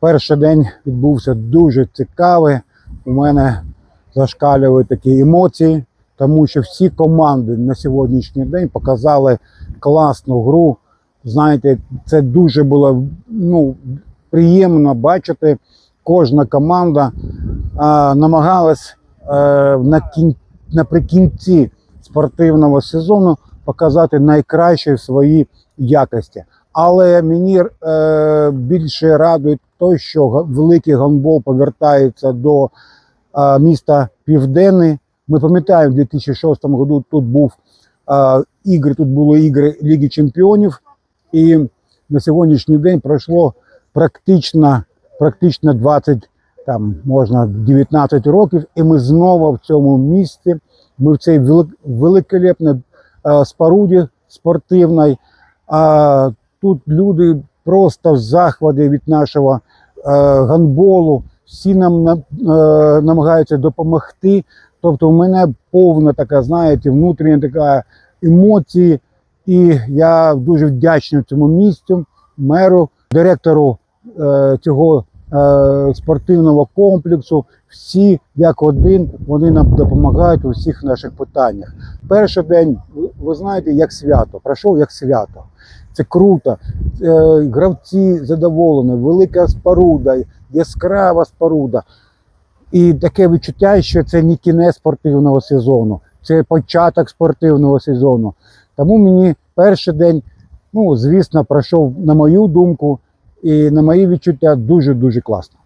Перший день відбувся дуже цікавий. У мене зашкалюють такі емоції, тому що всі команди на сьогоднішній день показали класну гру. Знаєте, це дуже було ну, приємно бачити. Кожна команда а, намагалась е, кін... наприкінці спортивного сезону показати найкращі свої якості. Але мені е, більше радує те, що великий гандбол повертається до е, міста Південний. Ми пам'ятаємо, в 2006 році тут був е, ігри, тут були ігри Ліги Чемпіонів, і на сьогоднішній день пройшло практично, практично 20, там можна 19 років, і ми знову в цьому місті. Ми в цій великолепній е, споруді спортивній. А тут люди просто в захваті від нашого е, гандболу. Всі нам на- е, намагаються допомогти. Тобто, у мене повна така, знаєте, внутрішня така емоції. І я дуже вдячний цьому місцю, меру, директору е, цього е, спортивного комплексу. Всі як один вони нам допомагають у всіх наших питаннях. Перший день, ви знаєте, як свято, пройшов як свято. Це круто. Е, гравці задоволені, велика споруда, яскрава споруда. І таке відчуття, що це не кінець спортивного сезону, це початок спортивного сезону. Тому мені перший день, ну, звісно, пройшов, на мою думку, і на мої відчуття дуже-дуже класно.